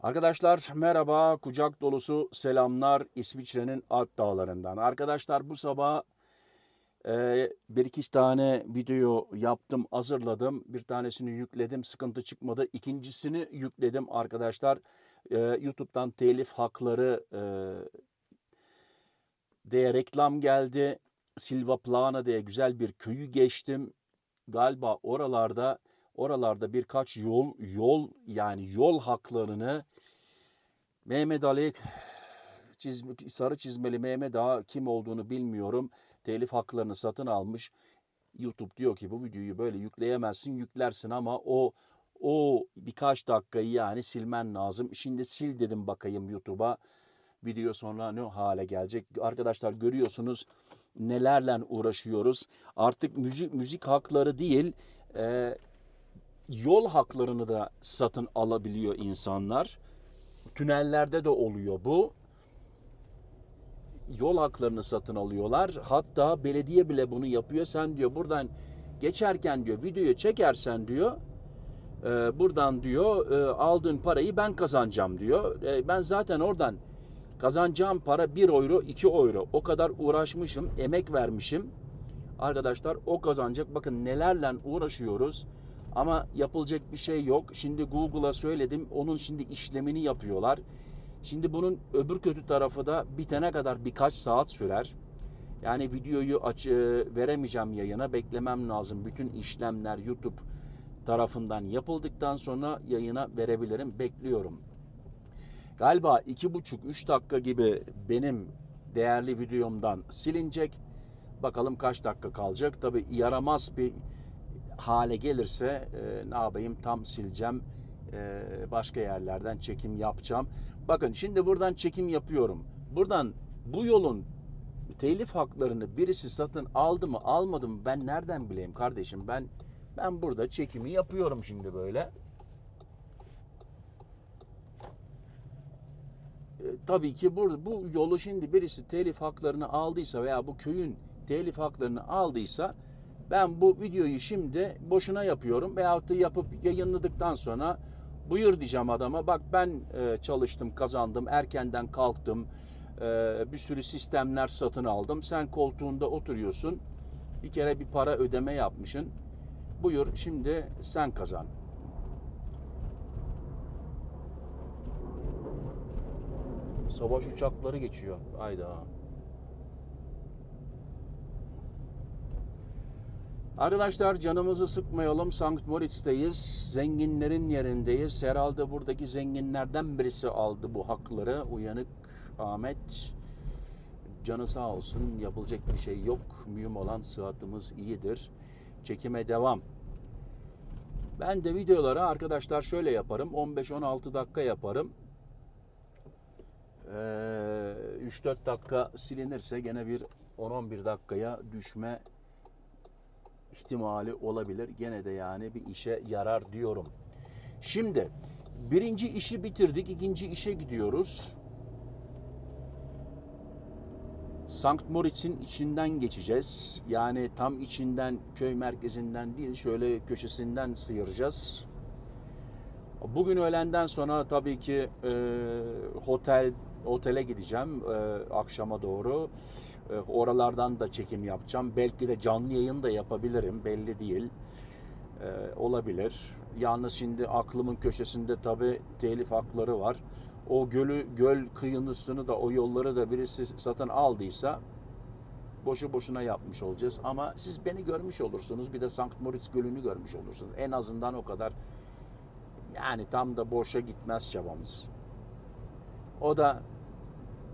Arkadaşlar merhaba, kucak dolusu selamlar İsviçre'nin Alp dağlarından. Arkadaşlar bu sabah e, bir iki tane video yaptım, hazırladım. Bir tanesini yükledim, sıkıntı çıkmadı. İkincisini yükledim arkadaşlar. E, YouTube'dan telif hakları e, diye reklam geldi. Silva Plana diye güzel bir köyü geçtim. Galiba oralarda oralarda birkaç yol yol yani yol haklarını Mehmet Ali çizme, sarı çizmeli Mehmet Ağa kim olduğunu bilmiyorum. Telif haklarını satın almış. YouTube diyor ki bu videoyu böyle yükleyemezsin, yüklersin ama o o birkaç dakikayı yani silmen lazım. Şimdi sil dedim bakayım YouTube'a. Video sonra ne hale gelecek? Arkadaşlar görüyorsunuz nelerle uğraşıyoruz. Artık müzik müzik hakları değil, e, yol haklarını da satın alabiliyor insanlar. Tünellerde de oluyor bu. Yol haklarını satın alıyorlar. Hatta belediye bile bunu yapıyor. Sen diyor buradan geçerken diyor videoyu çekersen diyor e, buradan diyor e, aldığın parayı ben kazanacağım diyor. E, ben zaten oradan kazanacağım para 1 euro 2 euro. O kadar uğraşmışım, emek vermişim. Arkadaşlar o kazanacak. Bakın nelerle uğraşıyoruz. Ama yapılacak bir şey yok. Şimdi Google'a söyledim. Onun şimdi işlemini yapıyorlar. Şimdi bunun öbür kötü tarafı da bitene kadar birkaç saat sürer. Yani videoyu aç, e, veremeyeceğim yayına. Beklemem lazım. Bütün işlemler YouTube tarafından yapıldıktan sonra yayına verebilirim. Bekliyorum. Galiba iki buçuk üç dakika gibi benim değerli videomdan silinecek. Bakalım kaç dakika kalacak. Tabi yaramaz bir hale gelirse e, ne yapayım tam sileceğim. E, başka yerlerden çekim yapacağım. Bakın şimdi buradan çekim yapıyorum. Buradan bu yolun telif haklarını birisi satın aldı mı almadı mı ben nereden bileyim kardeşim ben ben burada çekimi yapıyorum şimdi böyle. E, tabii ki bu, bu yolu şimdi birisi telif haklarını aldıysa veya bu köyün telif haklarını aldıysa ben bu videoyu şimdi boşuna yapıyorum veyahut da yapıp yayınladıktan sonra buyur diyeceğim adama bak ben e, çalıştım kazandım erkenden kalktım e, bir sürü sistemler satın aldım sen koltuğunda oturuyorsun bir kere bir para ödeme yapmışsın buyur şimdi sen kazan. Savaş uçakları geçiyor. Hayda. Arkadaşlar canımızı sıkmayalım. Sankt Moritz'teyiz. Zenginlerin yerindeyiz. Herhalde buradaki zenginlerden birisi aldı bu hakları. Uyanık Ahmet. Canı sağ olsun. Yapılacak bir şey yok. Mühim olan sıhhatimiz iyidir. Çekime devam. Ben de videoları arkadaşlar şöyle yaparım. 15-16 dakika yaparım. Ee, 3-4 dakika silinirse gene bir 10-11 dakikaya düşme ihtimali olabilir. Gene de yani bir işe yarar diyorum. Şimdi birinci işi bitirdik. ikinci işe gidiyoruz. Sankt Moritz'in içinden geçeceğiz. Yani tam içinden, köy merkezinden değil, şöyle köşesinden sıyıracağız. Bugün öğlenden sonra tabii ki e, otel otele gideceğim e, akşama doğru. E, oralardan da çekim yapacağım. Belki de canlı yayın da yapabilirim. Belli değil. E, olabilir. Yalnız şimdi aklımın köşesinde tabii telif hakları var. O gölü göl kıyısını da o yolları da birisi satın aldıysa boşu boşuna yapmış olacağız. Ama siz beni görmüş olursunuz. Bir de Sankt Moritz Gölü'nü görmüş olursunuz. En azından o kadar yani tam da boşa gitmez çabamız. O da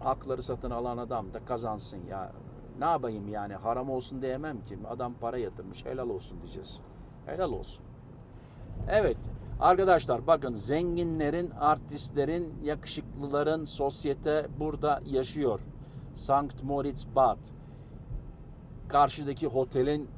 hakları satın alan adam da kazansın ya. Ne yapayım yani haram olsun diyemem ki. Adam para yatırmış helal olsun diyeceğiz. Helal olsun. Evet arkadaşlar bakın zenginlerin, artistlerin, yakışıklıların sosyete burada yaşıyor. Sankt Moritz Bad. Karşıdaki otelin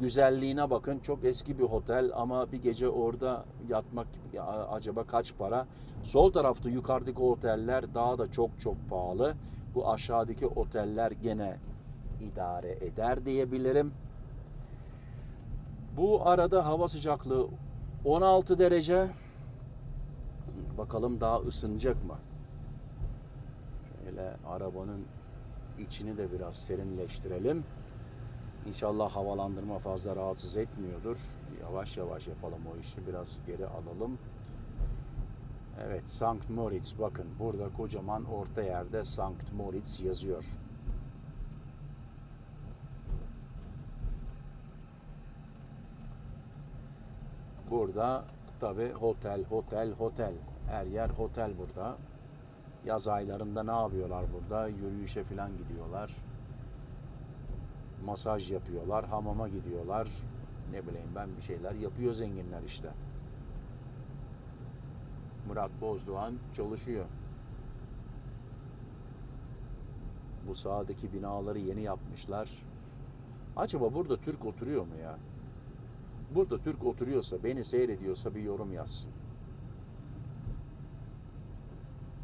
güzelliğine bakın. Çok eski bir otel ama bir gece orada yatmak ya acaba kaç para? Sol tarafta yukarıdaki oteller daha da çok çok pahalı. Bu aşağıdaki oteller gene idare eder diyebilirim. Bu arada hava sıcaklığı 16 derece. Bakalım daha ısınacak mı? Şöyle arabanın içini de biraz serinleştirelim. İnşallah havalandırma fazla rahatsız etmiyordur. Yavaş yavaş yapalım o işi. Biraz geri alalım. Evet, Sankt Moritz. Bakın burada kocaman orta yerde Sankt Moritz yazıyor. Burada tabi otel, otel, otel. Her yer otel burada. Yaz aylarında ne yapıyorlar burada? Yürüyüşe falan gidiyorlar. Masaj yapıyorlar, hamama gidiyorlar. Ne bileyim ben bir şeyler yapıyor zenginler işte. Murat Bozdoğan çalışıyor. Bu sağdaki binaları yeni yapmışlar. Acaba burada Türk oturuyor mu ya? Burada Türk oturuyorsa, beni seyrediyorsa bir yorum yazsın.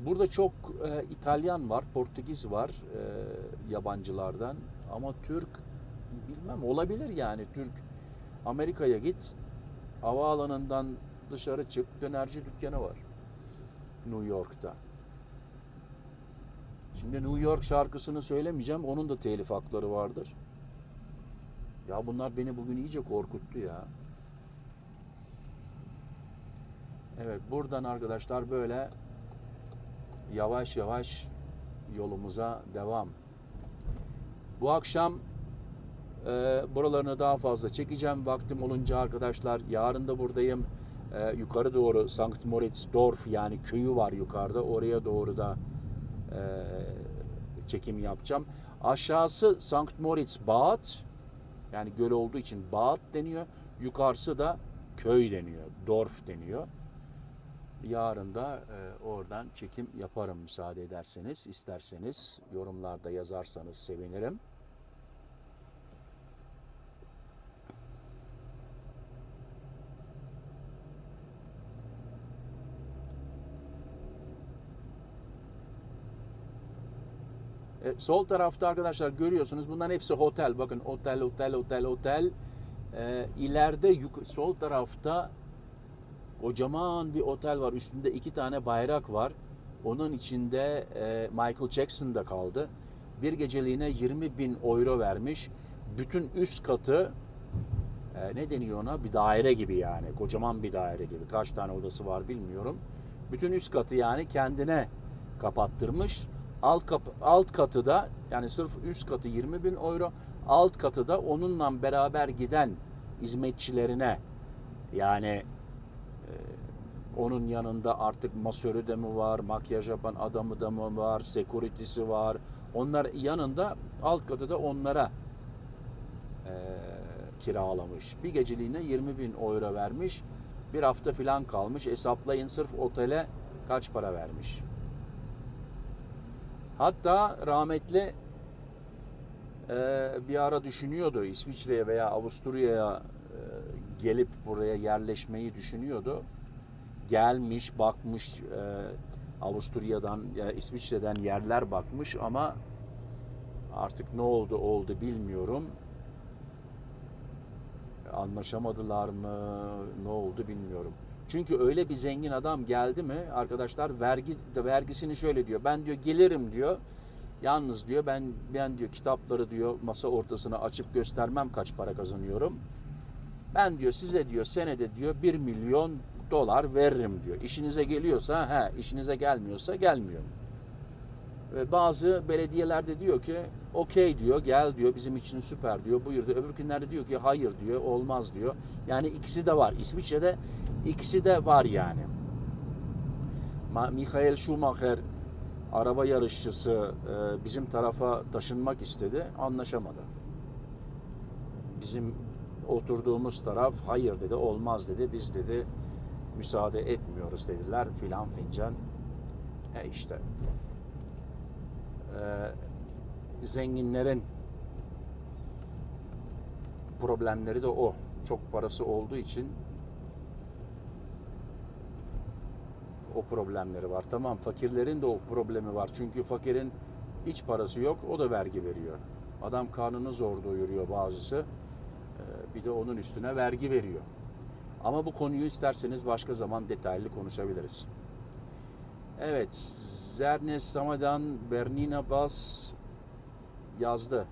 Burada çok e, İtalyan var, Portekiz var e, yabancılardan ama Türk bilmem olabilir yani Türk Amerika'ya git havaalanından dışarı çık dönerci dükkanı var New York'ta. Şimdi New York şarkısını söylemeyeceğim onun da telif hakları vardır. Ya bunlar beni bugün iyice korkuttu ya. Evet buradan arkadaşlar böyle yavaş yavaş yolumuza devam. Bu akşam e, buralarını daha fazla çekeceğim. Vaktim olunca arkadaşlar yarın da buradayım. E, yukarı doğru Sankt Moritz Dorf yani köyü var yukarıda. Oraya doğru da e, çekim yapacağım. Aşağısı Sankt Moritz Bad. Yani göl olduğu için Bad deniyor. Yukarısı da köy deniyor. Dorf deniyor. Yarın da e, oradan çekim yaparım müsaade ederseniz, isterseniz yorumlarda yazarsanız sevinirim. E, sol tarafta arkadaşlar görüyorsunuz bunların hepsi otel. Bakın otel, otel, otel, otel. E, ileride sol tarafta kocaman bir otel var. Üstünde iki tane bayrak var. Onun içinde e, Michael Jackson da kaldı. Bir geceliğine 20 bin euro vermiş. Bütün üst katı e, ne deniyor ona? Bir daire gibi yani. Kocaman bir daire gibi. Kaç tane odası var bilmiyorum. Bütün üst katı yani kendine kapattırmış. Alt, kap, alt katı da yani sırf üst katı 20 bin euro. Alt katı da onunla beraber giden hizmetçilerine yani onun yanında artık masörü de mi var, makyaj yapan adamı da mı var, security'si var. Onlar yanında alt katı da onlara e, kiralamış. Bir geceliğine 20 bin euro vermiş. Bir hafta falan kalmış. Hesaplayın sırf otele kaç para vermiş. Hatta rahmetli e, bir ara düşünüyordu İsviçre'ye veya Avusturya'ya e, gelip buraya yerleşmeyi düşünüyordu. Gelmiş, bakmış e, Avusturya'dan, ya İsviçre'den yerler bakmış ama artık ne oldu oldu bilmiyorum. Anlaşamadılar mı, ne oldu bilmiyorum. Çünkü öyle bir zengin adam geldi mi arkadaşlar vergi vergisini şöyle diyor. Ben diyor gelirim diyor. Yalnız diyor ben ben diyor kitapları diyor masa ortasına açıp göstermem kaç para kazanıyorum. Ben diyor size diyor senede diyor 1 milyon dolar veririm diyor. İşinize geliyorsa he, işinize gelmiyorsa gelmiyor. Ve bazı belediyelerde diyor ki okey diyor gel diyor bizim için süper diyor buyur diyor. Öbür günlerde diyor ki hayır diyor olmaz diyor. Yani ikisi de var. İsviçre'de ikisi de var yani. Michael Schumacher araba yarışçısı e, bizim tarafa taşınmak istedi. Anlaşamadı. Bizim oturduğumuz taraf hayır dedi olmaz dedi. Biz dedi müsaade etmiyoruz dediler filan fincan. E işte e, zenginlerin problemleri de o. Çok parası olduğu için o problemleri var. Tamam fakirlerin de o problemi var. Çünkü fakirin hiç parası yok. O da vergi veriyor. Adam karnını zor doyuruyor bazısı. Ee, Bir de onun üstüne vergi veriyor. Ama bu konuyu isterseniz başka zaman detaylı konuşabiliriz. Evet, Zerne Samadan Bernina Bas yazdı.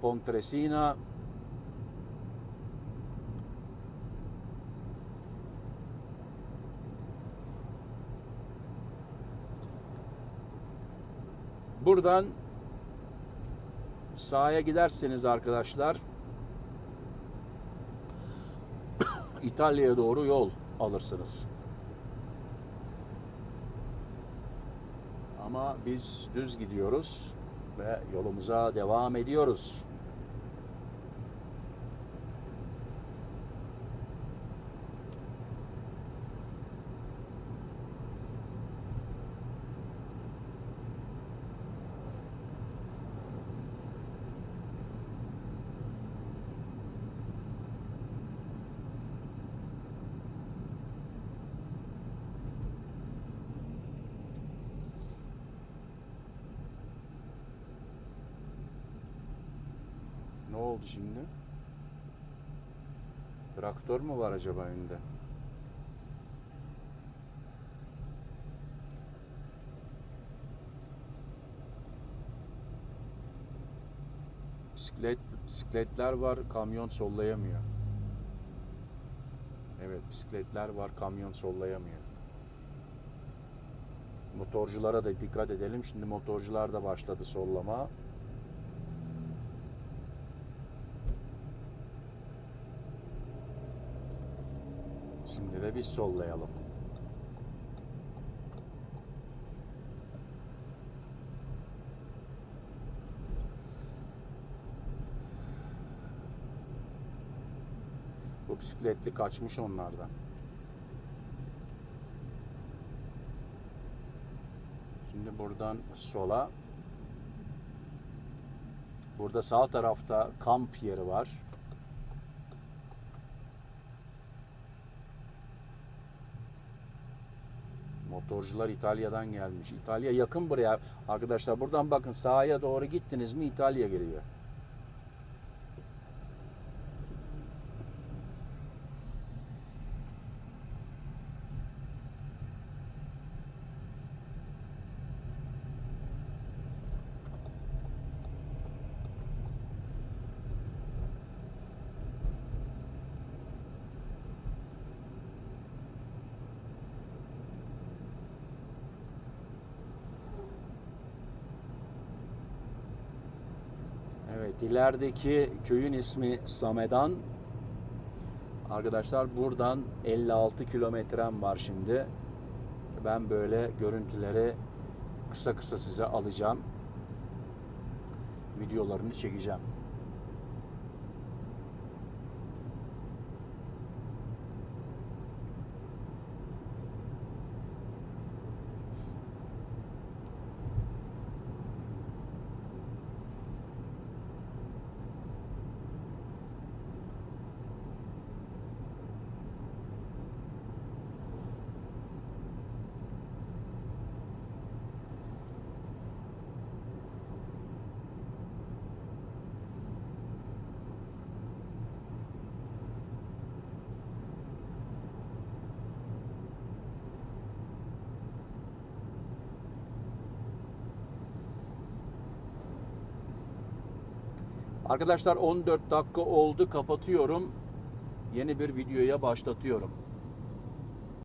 Pontresina Buradan sahaya giderseniz arkadaşlar İtalya'ya doğru yol alırsınız. Ama biz düz gidiyoruz ve yolumuza devam ediyoruz. Ne oldu şimdi? Traktör mü var acaba önünde? Bisiklet, bisikletler var, kamyon sollayamıyor. Evet, bisikletler var, kamyon sollayamıyor. Motorculara da dikkat edelim. Şimdi motorcular da başladı sollama. Şimdi de biz sollayalım. Bu bisikletli kaçmış onlardan. Şimdi buradan sola. Burada sağ tarafta kamp yeri var. Motorcular İtalya'dan gelmiş. İtalya yakın buraya. Arkadaşlar buradan bakın sağa doğru gittiniz mi İtalya geliyor. Evet, ilerideki köyün ismi Samedan. Arkadaşlar buradan 56 kilometrem var şimdi. Ben böyle görüntüleri kısa kısa size alacağım. Videolarını çekeceğim. Arkadaşlar 14 dakika oldu kapatıyorum. Yeni bir videoya başlatıyorum.